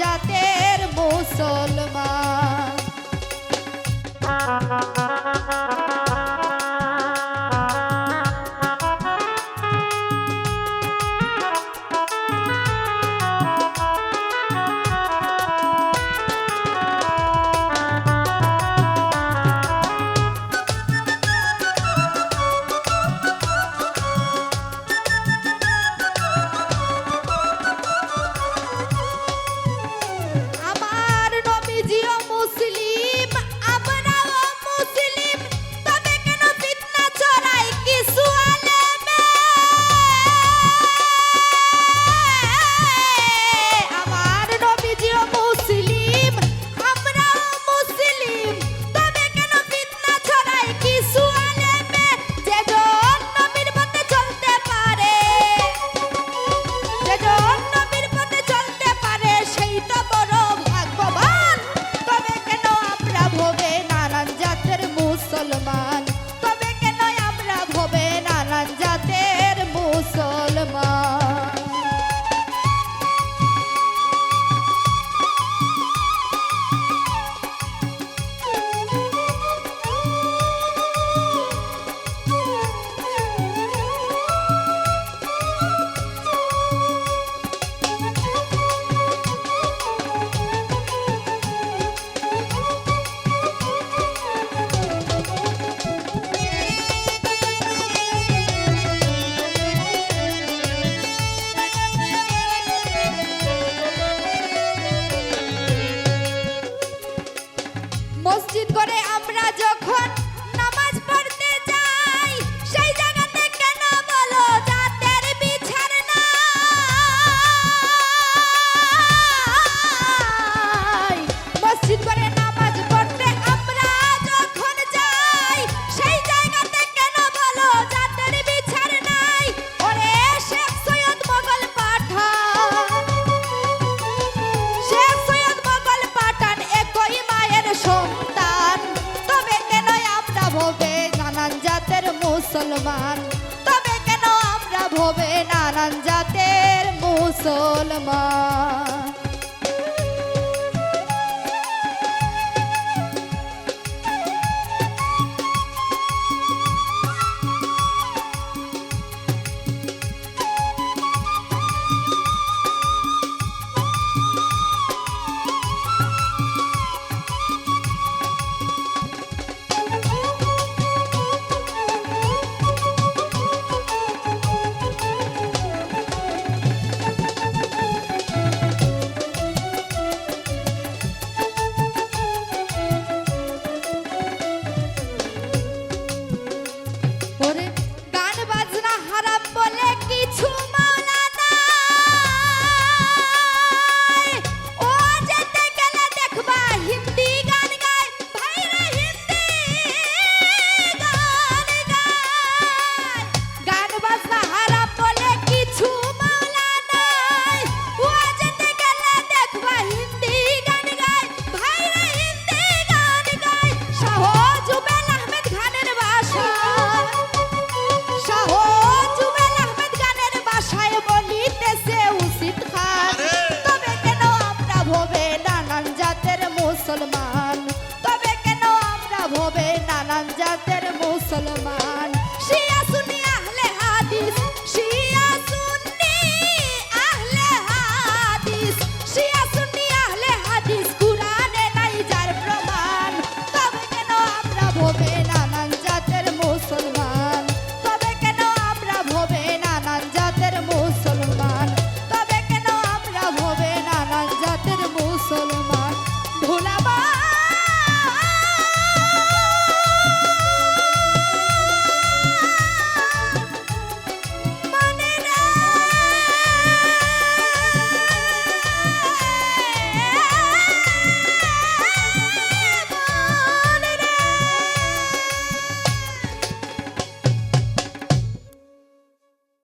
জাতের মুসলমান মসজিদ করে আমরা যখন মুসলমান। তবে কেন আমরা ভবে নানান জাতের মুসলমান?